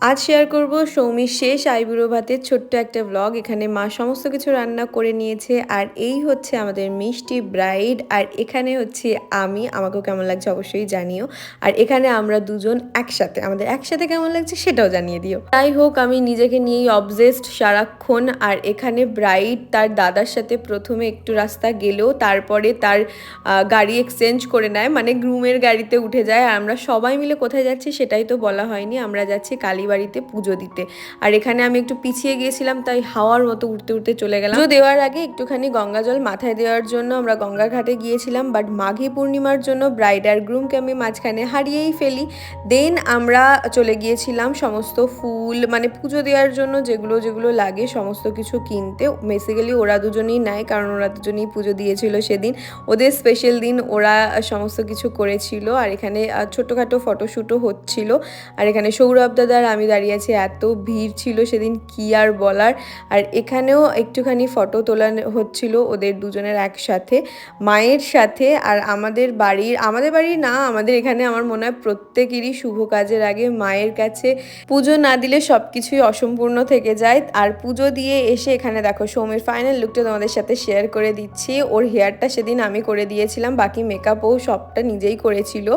আজ শেয়ার করব সৌমির শেষ আইবুড়ো ভাতের ছোট্ট একটা ব্লগ এখানে মা সমস্ত কিছু রান্না করে নিয়েছে, আর এই হচ্ছে আমাদের মিষ্টি ব্রাইড আর এখানে হচ্ছে আমি, আমাকেও কেমন লাগছে অবশ্যই জানিও। আর এখানে আমরা দুজন একসাথে, আমাদের একসাথে কেমন লাগছে সেটাও জানিয়ে দিও। যাই হোক, আমি নিজেকে নিয়েই অবজেস্ট সারাক্ষণ। আর এখানে ব্রাইড তার দাদার সাথে প্রথমে একটু রাস্তা গেলেও তারপরে তার গাড়ি এক্সচেঞ্জ করে নেয়। মানে গ্রুমের গাড়িতে উঠে যায়। আর আমরা সবাই মিলে কোথায় যাচ্ছি সেটাই তো বলা হয়নি। আমরা যাচ্ছি কালীবাড়িতে পুজো দিতে। আর এখানে আমি একটু পিছিয়ে গিয়েছিলাম, তাই হাওয়ার মতো উঠতে উঠতে চলে গেলাম। পুজো দেওয়ার আগে একটুখানি গঙ্গা জল মাথায় দেওয়ার জন্য আমরা গঙ্গার ঘাটে গিয়েছিলাম বাট মাঘী পূর্ণিমার জন্য ব্রাইড আর গ্রুমকে আমি মাঝখানে হারিয়েই ফেলি। দেন আমরা চলে গিয়েছিলাম সমস্ত ফুল মানে পুজো দেওয়ার জন্য যেগুলো যেগুলো লাগে সমস্ত কিছু কিনতে। বেসিক্যালি ওরা দুজনেই নেয়, কারণ ওরা দুজনেই পুজো দিয়েছিল সেদিন। ওদের স্পেশাল দিন ওরা সমস্ত কিছু করেছিল, আর এখানে ছোটোখাটো ফটোশ্যুটও হচ্ছিল। আর এখানে সৌরভ দাদার আমি দাঁড়িয়ে আছি, এত ভিড় ছিল সেদিন কি আর বলার? আর এখানেও একটুখানি ফটো তোলা হচ্ছিল ওদের দুজনের একসাথে, মায়ের সাথে আর আমাদের বাড়ির, আমাদের বাড়ি না, আমাদের এখানে আমার মনে হয় প্রত্যেকেরই শুভ কাজের আগে মায়ের কাছে পুজো না দিলে সব কিছুই অসম্পূর্ণ থেকে যায়। আর পুজো দিয়ে এসে এখানে দেখো, সৌমির ফাইনাল লুকটা তোমাদের সাথে শেয়ার করে দিচ্ছি। ওর হেয়ারটা সেদিন আমি করে দিয়েছিলাম, বাকি মেকআপও সবটা নিজেই করেছিল।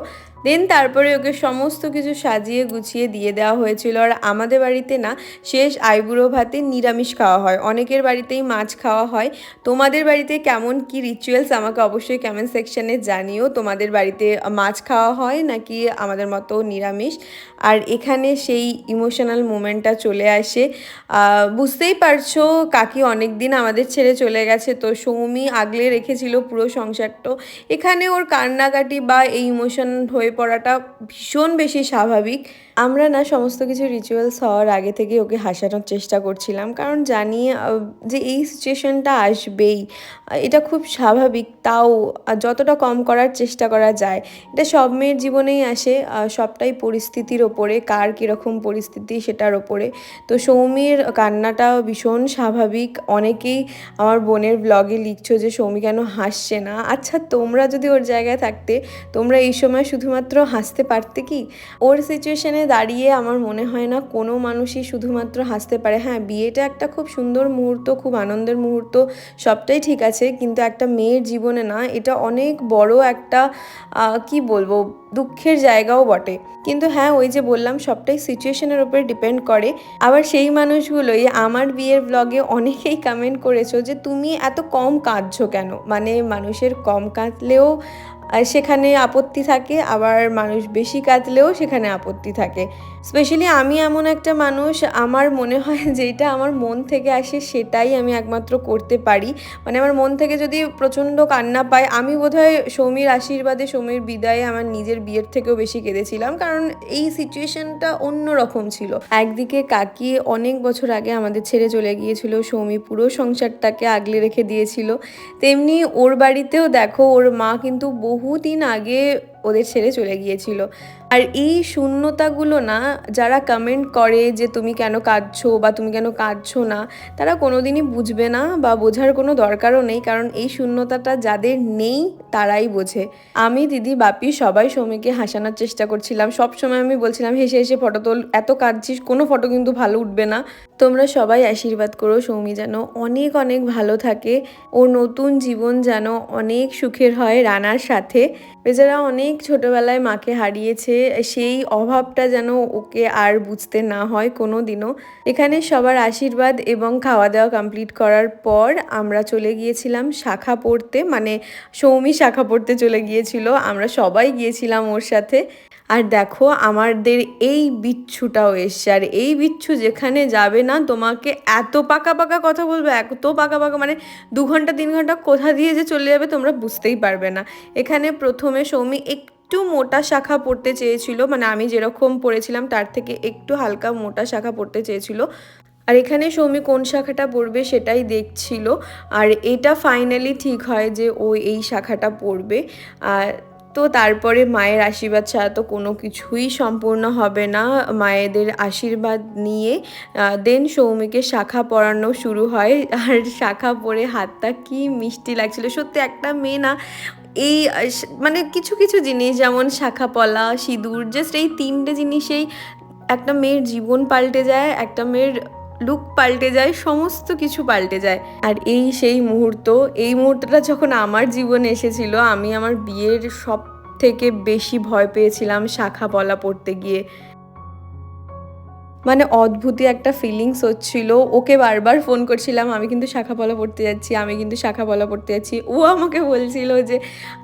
দেন তারপরে ওকে সমস্ত কিছু সাজিয়ে গুছিয়ে দিয়ে দেওয়া হয়েছিল। আর আমাদের বাড়িতে না শেষ আইবুড়ো ভাতে নিরামিষ খাওয়া হয়। অনেকের বাড়িতেই মাছ খাওয়া হয়। তোমাদের বাড়িতে কেমন কি রিচুয়ালস আমাকে অবশ্যই কমেন্ট সেকশানে জানিও। তোমাদের বাড়িতে মাছ খাওয়া হয় নাকি আমাদের মতো নিরামিষ? আর এখানে সেই ইমোশনাল মুমেন্টটা চলে আসে। বুঝতেই পারছ কাকি অনেক দিন আমাদের ছেড়ে চলে গেছে। তো সৌমি আগলে রেখেছিল পুরো সংসারটা। এখানে ওর কান্নাকাটি বা এই ইমোশন হয়ে পড়াটা ভীষণ বেশি স্বাভাবিক। আমরা না সমস্ত কিছু রিচুয়ালস হওয়ার আগে থেকে ওকে হাসানোর চেষ্টা করছিলাম, কারণ জানি যে এই সিচুয়েশনটা আসবেই। এটা খুব স্বাভাবিক, তাও যতটা কম করার চেষ্টা করা যায়। এটা সব মেয়ের জীবনেই আসে সবটাই পরিস্থিতির ওপরে, কার কীরকম পরিস্থিতি সেটার ওপরে। তো সৌমির কান্নাটা ভীষণ স্বাভাবিক। অনেকেই আমার বোনের ব্লগে লিখছো যে, সৌমি কেন হাসছে না? আচ্ছা তোমরা যদি ওর জায়গায় থাকতে, তোমরা এই সময় শুধুমাত্র হাসতে পারতে কি? ওর সিচুয়েশানে দাঁড়িয়ে আমার মনে হয় না কোনো মানুষই শুধুমাত্র হাসতে পারে। হ্যাঁ বিয়েটা একটা খুব সুন্দর মুহূর্ত, খুব আনন্দের মুহূর্ত, সবটাই ঠিক আছে। কিন্তু একটা মেয়ের জীবনে না, এটা অনেক বড় একটা কি বলব দুঃখের জায়গাও বটে। কিন্তু হ্যাঁ ওই যে বললাম, সবটাই সিচুয়েশনের উপরে ডিপেন্ড করে। আবার সেই মানুষগুলোই আমার বিয়ের ব্লগে অনেকেই কমেন্ট করেছ যে, তুমি এত কম কাঁদছো কেন? মানে মানুষের কম কাঁদলেও সেখানে আপত্তি থাকে, আবার মানুষ বেশি কাঁদলেও সেখানে আপত্তি থাকে। স্পেশালি আমি এমন একটা মানুষ, আমার মনে হয় যেটা আমার মন থেকে আসে সেটাই আমি একমাত্র করতে পারি। মানে আমার মন থেকে যদি প্রচণ্ড কান্না পায়, আমি বোধহয় সৌমির আশীর্বাদে, সৌমির বিদায়ে আমার নিজের বিয়ের থেকেও বেশি কেঁদেছিলাম, কারণ এই সিচুয়েশনটা অন্য রকম ছিল। একদিকে কাকি অনেক বছর আগে আমাদের ছেড়ে চলে গিয়েছিল, সৌমি পুরো সংসারটাকে আগলে রেখে দিয়েছিল। তেমনি ওর বাড়িতেও দেখো, ওর মা কিন্তু বহুদিন আগে ওদের ছেড়ে চলে গিয়েছিল। আর এই শূন্যতাগুলো না, যারা কমেন্ট করে যে তুমি কেন কাঁদছো বা তুমি কেন কাঁদছো না, তারা কোনোদিনই বুঝবে না বা বোঝার কোনো দরকারও নেই, কারণ এই শূন্যতাটা যাদের নেই তারাই বোঝে। আমি, দিদি, বাপি সবাই সৌমিকে হাসানোর চেষ্টা করছিলাম। সব সময় আমি বলছিলাম, হেসে হেসে ফটো তোল। এত কাঁদছিস, কোনো ফটো কিন্তু ভালো উঠবে না। তোমরা সবাই আশীর্বাদ করো সৌমি যেন অনেক অনেক ভালো থাকে। ওর নতুন জীবন যেন অনেক সুখের হয় রানার সাথে। বেচারা অনেক ছোটবেলায় মাকে হারিয়েছে, সেই অভাবটা যেন ওকে আর বুঝতে না হয় কোনো দিনও এখানে সবার আশীর্বাদ এবং খাওয়া দাওয়া কমপ্লিট করার পর আমরা চলে গিয়েছিলাম শাখা পড়তে মানে সৌমি শাখা পড়তে চলে গিয়েছিল, আমরা সবাই গিয়েছিলাম ওর সাথে। আর দেখো, আমাদের এই বিচ্ছুটাও এসছে। আর এই বিচ্ছু যেখানে যাবে না, তোমাকে এত পাকা পাকা কথা বলবে, এত পাকা পাকা মানে দু ঘণ্টা, তিন ঘণ্টা কোথা দিয়ে যে চলে যাবে তোমরা বুঝতেই পারবে না। এখানে প্রথমে সৌমি এক একটু মোটা শাখা পড়তে চেয়েছিল মানে আমি যেরকম পড়েছিলাম তার থেকে একটু হালকা মোটা শাখা পড়তে চেয়েছিল। আর এখানে সৌমি কোন শাখাটা পড়বে সেটাই দেখছিল। আর এটা ফাইনালি ঠিক হয় যে ও এই শাখাটা পড়বে আর তো তারপরে মায়ের আশীর্বাদ ছাড়া তো কোনো কিছুই সম্পূর্ণ হবে না। মায়েদের আশীর্বাদ নিয়ে দেন সৌমিকে শাখা পরানো শুরু হয়। আর শাখা পরে হাতটা কি মিষ্টি লাগছিল। সত্যি একটা মেয়ে না, এই মানে কিছু কিছু জিনিস যেমন শাখা পলা, সিঁদুর জাস্ট এই তিনটে জিনিসেই একটা মেয়ের জীবন পাল্টে যায়, একটা মেয়ের লুক পাল্টে যায়, সমস্ত কিছু পাল্টে যায়। আর এই সেই মুহূর্ত, এই মুহূর্তটা যখন আমার জীবনে এসেছিল, আমি আমার বিয়ের সব থেকে বেশি ভয় পেয়েছিলাম শাখা বলা পড়তে গিয়ে। মানে অদ্ভুতই একটা ফিলিংস হচ্ছিল। ওকে বারবার ফোন করছিলাম, আমি কিন্তু শাখা পলা পড়তে যাচ্ছি, আমি কিন্তু শাখা পলা পড়তে যাচ্ছি। ও আমাকে বলছিল যে,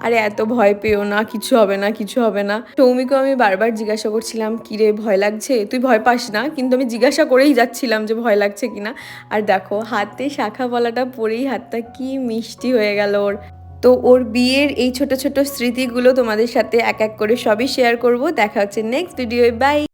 আরে এত ভয় পেও না, কিছু হবে না, কিছু হবে না। সৌমিকেও আমি বারবার জিজ্ঞাসা করছিলাম, কিরে, ভয় লাগছে? তুই ভয় পাস না? কিন্তু আমি জিজ্ঞাসা করেই যাচ্ছিলাম যে, ভয় লাগছে কিনা? আর দেখো, হাতে শাখা পলাটা পরেই হাতটা কি মিষ্টি হয়ে গেল ওর। তো ওর বিয়ের এই ছোট ছোট স্মৃতিগুলো তোমাদের সাথে এক এক করে সবই শেয়ার করব। দেখা হচ্ছে নেক্সট ভিডিও বাই